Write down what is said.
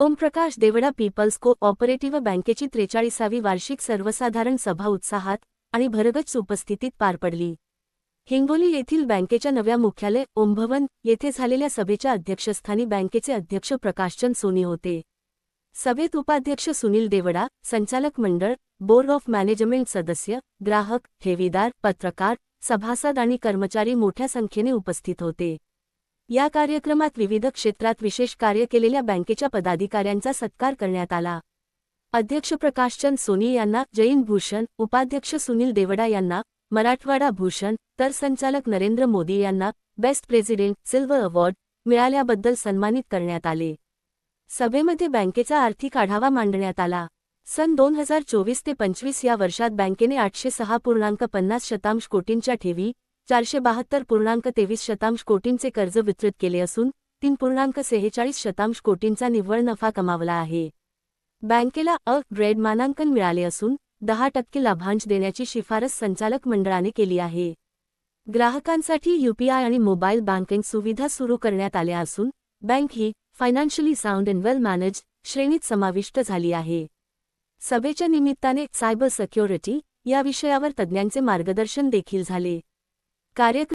Omprakash Devda people's co operative बँकेची त्रेचाळीसावी वार्षिक सर्वसाधारण सभा उत्साहात आणि भरगच उपस्थितीत पार पडली. हिंगोली येथील बँकेच्या नव्या मुख्यालय ओमभवन येथे झालेल्या सभेच्या अध्यक्षस्थानी बँकेचे अध्यक्ष प्रकाशचंद सोनी होते. सभेत उपाध्यक्ष सुनील देवडा संचालक मंडळ बोर्ड ऑफ मॅनेजमेंट सदस्य ग्राहक ठेवीदार पत्रकार सभासद आणि कर्मचारी मोठ्या संख्येने उपस्थित होते. या कार्यक्रमात विविध क्षेत्रात विशेष कार्य केलेल्या बँकेच्या पदाधिकाऱ्यांचा सत्कार करण्यात आला. अध्यक्ष प्रकाशचंद सोनी यांना जैन भूषण उपाध्यक्ष सुनील देवडा यांना मराठवाडा भूषण तर संचालक नरेंद्र मोदी यांना बेस्ट प्रेसिडेंट सिल्वर अवॉर्ड मिळाल्याबद्दल सन्मानित करण्यात आले. सभेमध्ये बँकेचा आर्थिक आढावा मांडण्यात आला. सन दोन हजार चोवीस ते पंचवीस या वर्षात बँकेने आठशे सहा पूर्णांक पन्नास शतांश कोटींच्या ठेवी चारशे बहात्तर पूर्णांक तेवीस शतांश कोटींचे कर्ज वितरित केले असून तीन पूर्णांक सेहेचाळीस शतांश कोटींचा निव्वळ नफा कमावला आहे. बँकेला अ ग्रेड मानांकन मिळाले असून दहा टक्के लाभांश देण्याची शिफारस संचालक मंडळाने केली आहे. ग्राहकांसाठी यूपीआय आणि मोबाईल बँकिंग सुविधा सुरू करण्यात आल्या असून bank he financially sound and well manage श्रेणीत समाविष्ट झाली आहे. सभेच्या निमित्ताने सायबर सिक्युरिटी या विषयावर तज्ज्ञांचे मार्गदर्शन देखील झाले. કાર્યક્રમ